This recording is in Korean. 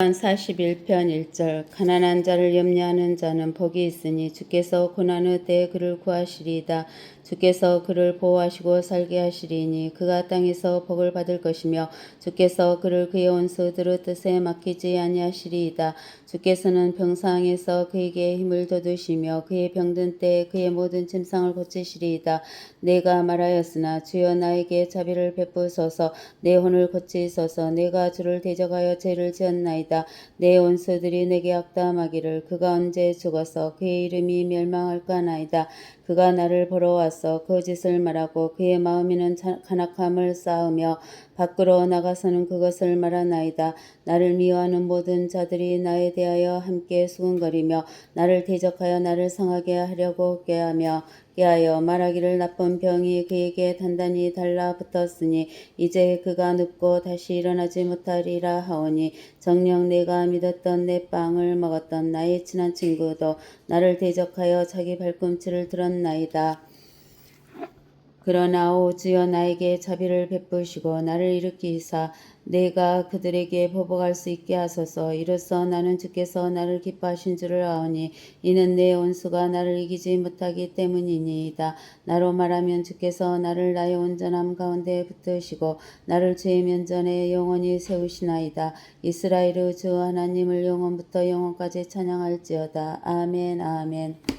41편 1절 가난한 자를 염려하는 자는 복이 있으니 주께서 고난의 때에 그를 구하시리이다. 주께서 그를 보호하시고 살게 하시리니 그가 땅에서 복을 받을 것이며 주께서 그를 그의 원수들의 뜻에 맡기지 아니하시리이다. 주께서는 병상에서 그에게 힘을 돋우시며 그의 병든 때에 그의 모든 짐상을 고치시리이다. 내가 말하였으나 주여 나에게 자비를 베푸소서 내 혼을 고치소서 내가 주를 대적하여 죄를 지었나이다. 내 원수들이 내게 악담하기를 그가 언제 죽어서 그의 이름이 멸망할까나이다. 그가 나를 보러 와서 거짓을 말하고 그의 마음에는 자- 간악함을 쌓으며 밖으로 나가서는 그것을 말하나이다. 나를 미워하는 모든 자들이 나에 대하여 함께 수군거리며 나를 대적하여 나를 상하게 하려고 꾀하며 깨하여 말하기를 나쁜 병이 그에게 단단히 달라붙었으니 이제 그가 눕고 다시 일어나지 못하리라 하오니 정녕 내가 믿었던 내 빵을 먹었던 나의 친한 친구도 나를 대적하여 자기 발꿈치를 들었나이다. 그러나 오 주여 나에게 자비를 베푸시고 나를 일으키사 내가 그들에게 보복할 수 있게 하소서. 이로써 나는 주께서 나를 기뻐하신 줄을 아오니 이는 내 원수가 나를 이기지 못하기 때문이니이다. 나로 말하면 주께서 나를 나의 온전함 가운데 붙드시고 나를 죄의 면전에 영원히 세우시나이다. 이스라엘의 주 하나님을 영원부터 영원까지 찬양할지어다. 아멘 아멘